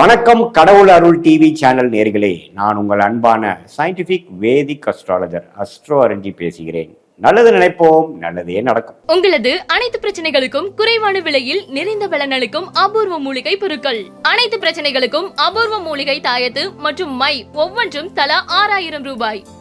வணக்கம் கடவுள் அருள் TV channel நேர்களே நான் உங்கள் அன்பான சயின்டிபிக் வேதிக் அஸ்ட்ராலஜர் அஸ்ட்ரோ அரஞ்சி பேசுகிறேன். நல்லது நினைப்போம் நல்லதே நடக்கும். உங்களது அனைத்து பிரச்சனைகளுக்கும் குறைவான விலையில் நிறைந்த பலனளிக்கும் அபூர்வ மூலிகை பொருட்கள். அனைத்து பிரச்சனைகளுக்கும் அபூர்வ மூலிகை தாயத்து மற்றும் மை ஒவ்வொன்றும் தலா ஆறாயிரம் ரூபாய்.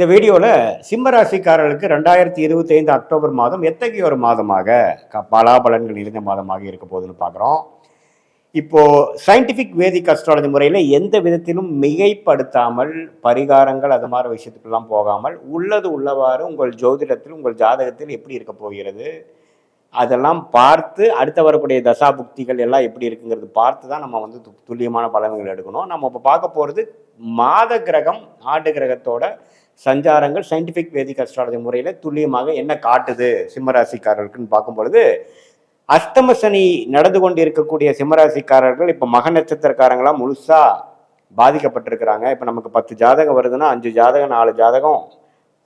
இந்த வீடியோவில் சிம்மராசிக்காரர்களுக்கு ரெண்டாயிரத்தி இருபத்தி ஐந்து அக்டோபர் மாதம் எத்தகைய ஒரு மாதமாக க- பலாபலன்கள் நிறைந்த மாதமாக இருக்க போகுதுன்னு பார்க்குறோம் இப்போ சயின்டிஃபிக் வேதிக் அஸ்ட்ராலஜி முறையில் எந்த விதத்திலும் மிகைப்படுத்தாமல் பரிகாரங்கள் அது மாதிரி விஷயத்துக்கெல்லாம் போகாமல் உள்ளது உள்ளவாறு உங்கள் ஜோதிடத்தில் உங்கள் ஜாதகத்தில் எப்படி இருக்க போகிறது அதெல்லாம் பார்த்து அடுத்த வரக்கூடிய தசா புக்திகள் எல்லாம் எப்படி இருக்குங்கிறது பார்த்து தான் நம்ம வந்து து- துல்லியமான பலன்கள் எடுக்கணும். நம்ம இப்போ பார்க்க போகிறது மாத கிரகம் ஆண்டு கிரகத்தோட சஞ்சாரங்கள் சயின்டிஃபிக் வேதிக் அஸ்ட்ராலஜி முறையில் துல்லியமாக என்ன காட்டுது சிம்மராசிக்காரர்களுக்குன்னு பார்க்கும் பொழுது அஸ்தம சனி நடந்து கொண்டு இருக்கக்கூடிய சிம்மராசிக்காரர்கள் இப்போ மக நட்சத்திரக்காரங்களாம் முழுசாக பாதிக்கப்பட்டிருக்கிறாங்க. இப்போ நமக்கு பத்து ஜாதகம் வருதுன்னா அஞ்சு ஜாதகம் நாலு ஜாதகம்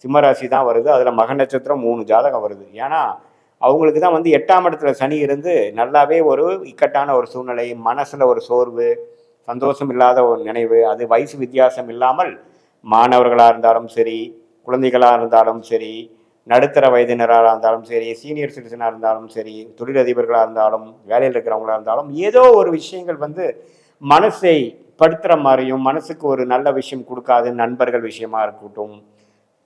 சிம்மராசி தான் வருது. அதில் மக நட்சத்திரம் மூணு ஜாதகம் வருது. ஏன்னா அவங்களுக்கு தான் வந்து எட்டாம் இடத்துல சனி இருந்து நல்லாவே ஒரு இக்கட்டான ஒரு சூழ்நிலை மனசில் ஒரு சோர்வு சந்தோஷம் இல்லாத ஒரு நினைவு அது வயசு வித்தியாசம் இல்லாமல் மாணவர்களாக இருந்தாலும் சரி குழந்தைகளாக இருந்தாலும் சரி நடுத்தர வயதினராக இருந்தாலும் சரி சீனியர் சிட்டிசனாக இருந்தாலும் சரி தொழிலதிபர்களாக இருந்தாலும் வேலையில் இருக்கிறவங்களா இருந்தாலும் ஏதோ ஒரு விஷயங்கள் வந்து மனசை படுத்துகிற மாதிரியும் மனசுக்கு ஒரு நல்ல விஷயம் கொடுக்காது நண்பர்கள் விஷயமா இருக்கட்டும்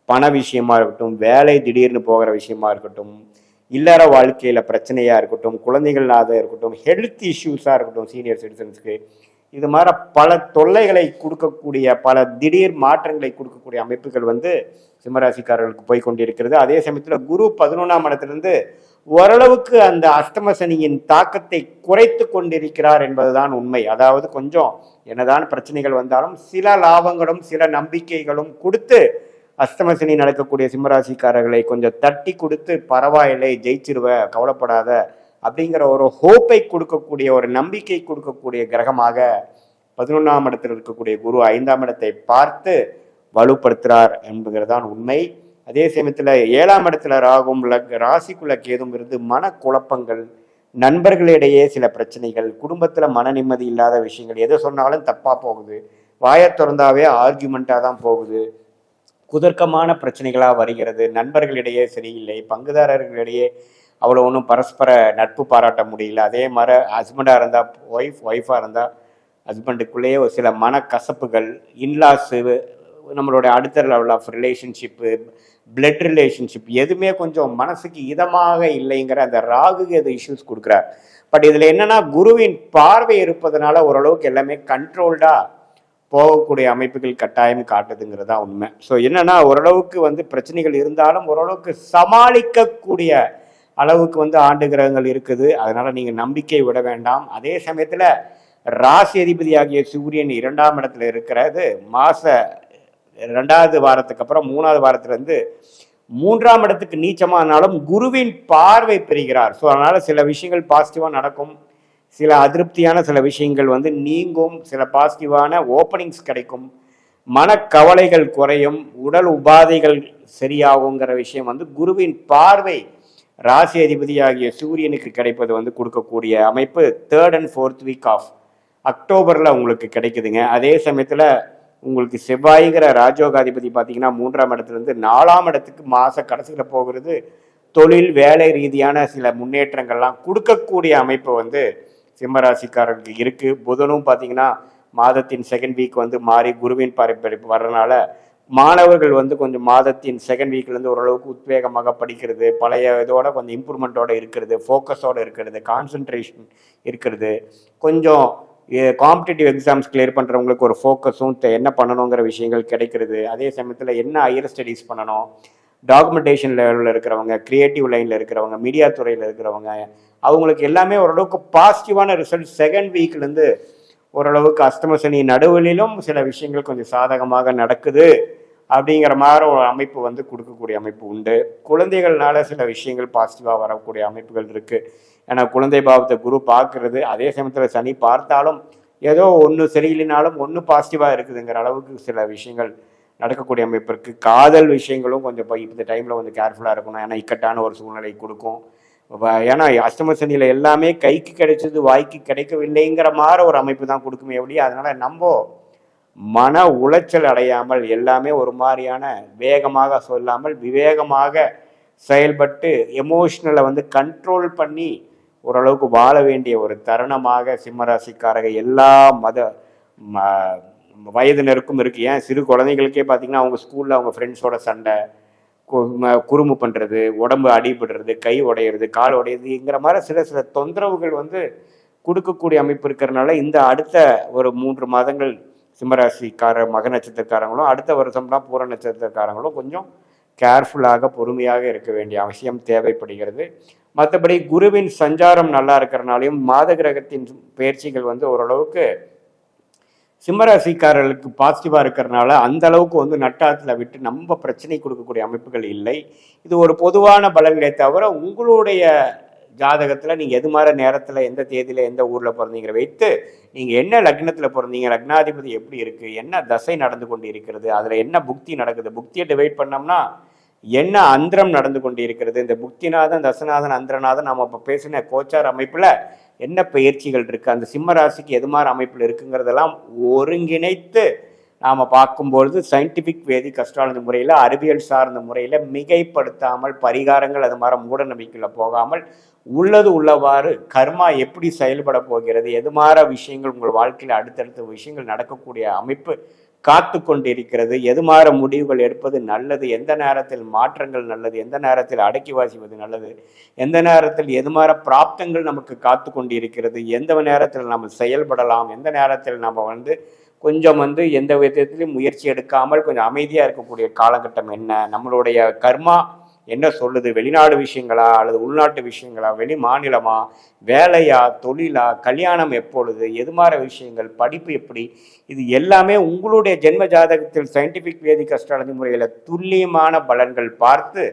பண விஷயமா இருக்கட்டும் வேலை திடீர்னு போகிற விஷயமா இருக்கட்டும் இல்லற வாழ்க்கையில் பிரச்சனையாக இருக்கட்டும் குழந்தைகள் இருக்கட்டும் ஹெல்த் இஷ்யூஸாக இருக்கட்டும் சீனியர் சிட்டிசன்ஸ்க்கு இது மாதிரி பல தொல்லைகளை கொடுக்கக்கூடிய பல திடீர் மாற்றங்களை கொடுக்கக்கூடிய அமைப்புகள் வந்து சிம்மராசிக்காரர்களுக்கு போய் கொண்டிருக்கிறது. அதே சமயத்தில் குரு பதினொன்றாம் இடத்திலிருந்து ஓரளவுக்கு அந்த அஷ்டம சனியின் தாக்கத்தை குறைத்து கொண்டிருக்கிறார் என்பதுதான் உண்மை. அதாவது கொஞ்சம் என்னதான் பிரச்சனைகள் வந்தாலும் சில லாபங்களும் சில நம்பிக்கைகளும் கொடுத்து அஸ்தமசனி நடக்கக்கூடிய சிம்மராசிக்காரர்களை கொஞ்சம் தட்டி கொடுத்து பரவாயில்லை ஜெயிச்சிருவ கவலைப்படாத அப்படிங்கிற ஒரு ஹோப்பை கொடுக்கக்கூடிய ஒரு நம்பிக்கை கொடுக்கக்கூடிய கிரகமாக பதினொன்றாம் இடத்தில் இருக்கக்கூடிய குரு ஐந்தாம் இடத்தை பார்த்து வலுப்படுத்துறார் என்பதுதான் உண்மை. அதே சமயத்தில் ஏழாம் இடத்துல ராகும் லக் ராசிக்குள்ள கேதும் இருந்து மனக்குழப்பங்கள் நண்பர்களிடையே சில பிரச்சனைகள் குடும்பத்தில் மன நிம்மதி இல்லாத விஷயங்கள் எதை சொன்னாலும் தப்பாக போகுது. வாயை திறந்தாவே ஆர்கியூமெண்ட்டாக தான் போகுது. குதர்க்கமான பிரச்சனைகளாக வருகிறது. நண்பர்களிடையே சரியில்லை பங்குதாரர்களிடையே அவ்வளோ ஒன்றும் பரஸ்பர நட்பு பாராட்ட முடியல. அதே மாதிரி ஹஸ்பண்டாக இருந்தால் ஒய்ஃப் ஒய்ஃபாக இருந்தால் ஹஸ்பண்டுக்குள்ளேயே ஒரு சில மனக்கசப்புகள் இன்லாஸு நம்மளுடைய அடுத்த level of relationship blood relationship எதுவுமே கொஞ்சம் மனசுக்கு இதமாக இல்லைங்கிற அந்த ராகு அது இஷ்யூஸ் கொடுக்குறார். பட் இதில் என்னென்னா குருவின் பார்வை இருப்பதனால ஓரளவுக்கு எல்லாமே கண்ட்ரோல்டாக போகக்கூடிய அமைப்புகள் கட்டாயம் காட்டுதுங்கிறது தான் உண்மை. ஸோ என்னென்னா ஓரளவுக்கு வந்து பிரச்சனைகள் இருந்தாலும் ஓரளவுக்கு சமாளிக்கக்கூடிய அளவுக்கு வந்து ஆண்டு கிரகங்கள் இருக்குது. அதனால நீங்க நம்பிக்கை விட வேண்டாம். அதே சமயத்துல ராசி அதிபதியாகிய சூரியன் இரண்டாம் இடத்துல இருக்கிறது. மாச ரெண்டாவது வாரத்துக்கு அப்புறம் மூணாவது வாரத்துல இருந்து மூன்றாம் இடத்துக்கு நீச்சமானாலும் குருவின் பார்வை பெறுகிறார். ஸோ அதனால சில விஷயங்கள் பாசிட்டிவா நடக்கும். சில அதிருப்தியான சில விஷயங்கள் வந்து நீங்கும். சில பாசிட்டிவான ஓப்பனிங்ஸ் கிடைக்கும். மனக்கவலைகள் குறையும். உடல் உபாதைகள் சரியாகுங்கிற விஷயம் வந்து குருவின் பார்வை ராசி அதிபதியாகிய சூரியனுக்கு கிடைப்பது வந்து கொடுக்கக்கூடிய அமைப்பு third and fourth week of அக்டோபரில் உங்களுக்கு கிடைக்குதுங்க. அதே சமயத்தில் உங்களுக்கு செவ்வாய்ங்கிற ராஜோகாதிபதி பார்த்தீங்கன்னா மூன்றாம் இடத்துலேருந்து நாலாம் இடத்துக்கு மாத கடைசியில் போகிறது. தொழில் வேலை ரீதியான சில முன்னேற்றங்கள்லாம் கொடுக்கக்கூடிய அமைப்பு வந்து சிம்மராசிக்காரர்களுக்கு இருக்குது புதனும் பார்த்தீங்கன்னா மாதத்தின் செகண்ட் வீக் வந்து மாறி குருவின் பரப்பரிப்பு வர்றனால மாணவர்கள் வந்து கொஞ்சம் மாதத்தின் செகண்ட் வீக்லேருந்து ஓரளவுக்கு உத்வேகமாக படிக்கிறது பழைய இதோட கொஞ்சம் இம்ப்ரூவ்மெண்ட்டோட இருக்கிறது ஃபோக்கஸோடு இருக்கிறது கான்சென்ட்ரேஷன் இருக்கிறது. கொஞ்சம் காம்படிட்டிவ் எக்ஸாம்ஸ் கிளியர் பண்ணுறவங்களுக்கு ஒரு ஃபோக்கஸும் என்ன பண்ணணுங்கிற விஷயங்கள் கிடைக்கிறது. அதே சமயத்தில் என்ன ஹையர் ஸ்டடீஸ் பண்ணணும்? டாக்குமெண்டேஷன் லெவலில் இருக்கிறவங்க க்ரியேட்டிவ் லைனில் இருக்கிறவங்க மீடியா துறையில் இருக்கிறவங்க அவங்களுக்கு எல்லாமே ஓரளவுக்கு பாசிட்டிவான ரிசல்ட் செகண்ட் வீக்லேருந்து ஓரளவுக்கு அஸ்தமசனி நடுவலிலும் நடுவிலும் சில விஷயங்கள் கொஞ்சம் சாதகமாக நடக்குது. அப்படிங்கிற மாதிரி ஒரு அமைப்பு வந்து கொடுக்கக்கூடிய அமைப்பு உண்டு. குழந்தைகள்னால சில விஷயங்கள் பாசிட்டிவாக வரக்கூடிய அமைப்புகள் இருக்குது ஏன்னா குழந்தை பாவத்தை குரு பார்க்கறது அதே சமயத்தில் சனி பார்த்தாலும் ஏதோ ஒன்று சரியில்லைனாலும் ஒன்று பாசிட்டிவாக இருக்குதுங்கிற அளவுக்கு சில விஷயங்கள் நடக்கக்கூடிய அமைப்பு இருக்குது காதல் விஷயங்களும் கொஞ்சம் இப்போ இந்த டைமில் கொஞ்சம் கேர்ஃபுல்லாக இருக்கணும். ஏன்னா இக்கட்டான ஒரு சூழ்நிலை கொடுக்கும். ஏன்னா அஷ்டம சனியில் எல்லாமே கைக்கு கிடைச்சது வாய்க்கு கிடைக்கவில்லைங்கிற மாதிரி ஒரு அமைப்பு தான் கொடுக்குமே ஒழிய அதனால் நம்ம மன உளைச்சல் அடையாமல் எல்லாமே ஒரு மாதிரியான வேகமாக சொல்லாமல் விவேகமாக செயல்பட்டு எமோஷ்னலை வந்து கண்ட்ரோல் பண்ணி ஓரளவுக்கு வாழ வேண்டிய ஒரு தருணமாக சிம்மராசிக்காரக எல்லா மத ம- வயதினருக்கும் இருக்கு. ஏன்? சிறு குழந்தைகளுக்கே பார்த்தீங்கன்னா அவங்க ஸ்கூலில் அவங்க ஃப்ரெண்ட்ஸோட சண்டை கு- ம- குறும்பு பண்ணுறது உடம்பு அடிபடுறது கை உடையிறது கால் உடையிறதுங்கிற மாதிரி சில சில தொந்தரவுகள் வந்து கொடுக்கக்கூடிய அமைப்பு இருக்கிறனால இந்த அடுத்த ஒரு மூன்று மாதங்கள் சிம்மராசிக்கார மக நட்சத்திரக்காரங்களும் அடுத்த வருஷம்லாம் பூர நட்சத்திரக்காரங்களும் கொஞ்சம் கேர்ஃபுல்லாக பொறுமையாக இருக்க வேண்டிய அவசியம் தேவைப்படுகிறது. மற்றபடி குருவின் சஞ்சாரம் நல்லா இருக்கிறனாலையும் மாத கிரகத்தின் பயிற்சிகள் வந்து ஓரளவுக்கு சிம்மராசிக்காரர்களுக்கு பாசிட்டிவாக இருக்கிறனால அந்த அளவுக்கு வந்து நட்டாத்தில் விட்டு நம்ம பிரச்சனை கொடுக்கக்கூடிய அமைப்புகள் இல்லை. இது ஒரு பொதுவான பலன்களை தவிர உங்களுடைய ஜாதகத்தில் நீங்கள் எது மாதிரி நேரத்தில் எந்த தேதியில் எந்த ஊரில் பிறந்தீங்கிற வைத்து நீங்கள் என்ன லக்னத்தில் பிறந்தீங்க லக்னாதிபதி எப்படி இருக்குது என்ன தசை நடந்து கொண்டு இருக்கிறது அதில் என்ன புக்தி நடக்குது புக்தியை டிவைட் பண்ணோம்னா என்ன அந்தரம் நடந்து கொண்டு இருக்கிறது இந்த புக்திநாதன் தசநாதன் அந்திரநாதன் நம்ம இப்போ பேசின கோச்சார் அமைப்பில் என்ன பயிற்சிகள் இருக்குது அந்த சிம்ம ராசிக்கு எது மாதிரி அமைப்பில் இருக்குங்கிறதெல்லாம் ஒருங்கிணைத்து நாம் பார்க்கும்பொழுது சயின்டிஃபிக் வேதி அஸ்ட்ராலஜி முறையில் அறிவியல் சார்ந்த முறையில் மிகைப்படுத்தாமல் பரிகாரங்கள் அது மாதிரி மூட நம்பிக்கையில் போகாமல் உள்ளது உள்ளவாறு கர்மா எப்படி செயல்பட போகிறது எது மாற விஷயங்கள் உங்கள் வாழ்க்கையில் அடுத்தடுத்த விஷயங்கள் நடக்கக்கூடிய அமைப்பு காத்து கொண்டிருக்கிறது எது மாற முடிவுகள் எடுப்பது நல்லது எந்த நேரத்தில் மாற்றங்கள் நல்லது எந்த நேரத்தில் அடக்கி வாசிப்பது நல்லது எந்த நேரத்தில் எது மாற பிராப்தங்கள் நமக்கு காத்து கொண்டிருக்கிறது எந்த நேரத்தில் நம்ம செயல்படலாம் எந்த நேரத்தில் நம்ம வந்து கொஞ்சம் வந்து எந்த விதத்திலையும் முயற்சி எடுக்காமல் கொஞ்சம் அமைதியாக இருக்கக்கூடிய காலகட்டம் என்ன நம்மளுடைய கர்மா என்ன சொல்லுது? வெளிநாடு விஷயங்களா? அல்லது உள்நாட்டு விஷயங்களா? வெளி மாநிலமா? வேலையா? தொழிலா? கல்யாணம் எப்பொழுது? எது மாதிரி விஷயங்கள்? படிப்பு எப்படி? இது எல்லாமே உங்களுடைய ஜென்ம ஜாதகத்தில் சயின்டிஃபிக் வேதிக் அஸ்ட்ராலஜி முறையில் துல்லியமான பலன்கள் பார்த்து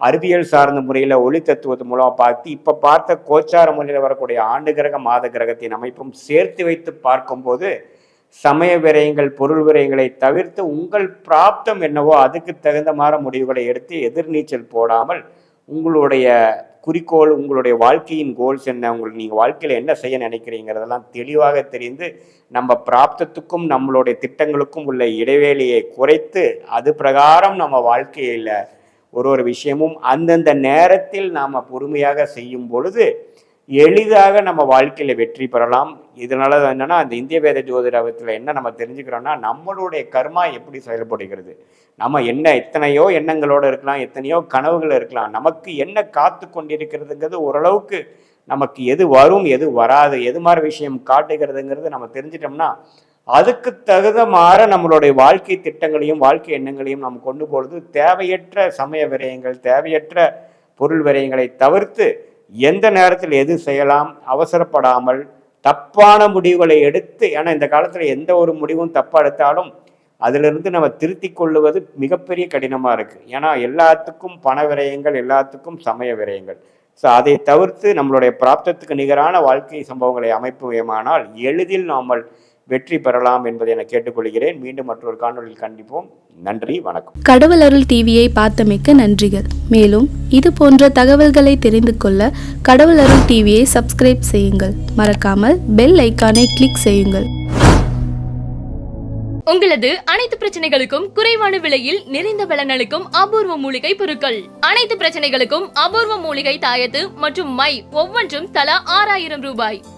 அறிவியல் சார்ந்த முறையில் ஒளி தத்துவத்து மூலமாக பார்த்து இப்போ பார்த்த கோச்சார முறையில் வரக்கூடிய ஆண்டு கிரக மாத கிரகத்தின் அமைப்பும் சேர்த்து வைத்து பார்க்கும்போது சமய விரயங்கள் பொருள் விரயங்களை தவிர்த்து உங்கள் பிராப்தம் என்னவோ அதுக்கு தகுந்த மாதிரி முடிவுகளை எடுத்து எதிர்நீச்சல் போடாமல் உங்களுடைய குறிக்கோள் உங்களுடைய வாழ்க்கையின் கோல்ஸ் என்ன உங்களுக்கு நீங்கள் வாழ்க்கையில் என்ன செய்ய நினைக்கிறீங்கிறதெல்லாம் தெளிவாக தெரிந்து நம்ம பிராப்தத்துக்கும் நம்மளுடைய திட்டங்களுக்கும் உள்ள இடைவேளியை குறைத்து அது பிரகாரம் நம்ம வாழ்க்கையில் ஒரு ஒரு விஷயமும் அந்தந்த நேரத்தில் நாம் பொறுமையாக செய்யும் பொழுது எளிதாக நம்ம வாழ்க்கையில் வெற்றி பெறலாம். இதனால என்னென்னா அந்த இந்திய வேத ஜோதிடத்தில் என்ன நம்ம தெரிஞ்சுக்கிறோம்னா நம்மளுடைய கர்மா எப்படி செயல்படுகிறது? நம்ம என்ன எத்தனையோ எண்ணங்களோட இருக்கலாம் எத்தனையோ கனவுகள் இருக்கலாம். நமக்கு என்ன காத்து கொண்டிருக்கிறதுங்கிறது ஓரளவுக்கு நமக்கு எது வரும் எது வராது எது மாதிரி விஷயம் காட்டுகிறதுங்கிறது நம்ம தெரிஞ்சிட்டோம்னா அதுக்கு தகுந்த மாற நம்மளுடைய வாழ்க்கை திட்டங்களையும் வாழ்க்கை எண்ணங்களையும் நம்ம கொண்டு போகிறது தேவையற்ற சமய விரயங்கள் தேவையற்ற பொருள் விரயங்களை தவிர்த்து எந்த நேரத்தில் எது செய்யலாம் அவசரப்படாமல் தப்பான முடிவுகளை எடுத்து ஏன்னா இந்த காலத்தில் எந்த ஒரு முடிவும் தப்பாக எடுத்தாலும் அதிலிருந்து நம்ம திருத்தி கொள்ளுவது மிகப்பெரிய கடினமாக இருக்குது ஏன்னா எல்லாத்துக்கும் பண விரயங்கள் எல்லாத்துக்கும் சமய விரயங்கள். ஸோ அதை தவிர்த்து நம்மளுடைய பிராப்தத்துக்கு நிகரான வாழ்க்கை சம்பவங்களை அமைப்புவேமானால் எளிதில் நாமல் வெற்றி பெறலாம் என்பதை என கேட்டுக்கொள்கிறேன். மீண்டும் மற்றொரு காணொலியில் கண்டிப்போம். நன்றி வணக்கம். கடவுள் அருள் டிவியை பார்த்தமைக்க நன்றிகள். மேலும் இது போன்ற தகவல்களை தெரிந்து கொள்ள கடவுள் அருள் டிவியை சப்ஸ்கிரைப் செய்யுங்கள். மறக்காமல் பெல் ஐக்கானை கிளிக் செய்யுங்கள். உங்களது அனைத்து பிரச்சனைகளுக்கும் குறைவான விலையில் நிறைந்த பலனளிக்கும் அபூர்வ மூலிகை பொருட்கள். அனைத்து பிரச்சனைகளுக்கும் அபூர்வ மூலிகை தாயத்து மற்றும் மை ஒவ்வொன்றும் தலா ஆறாயிரம் ரூபாய்.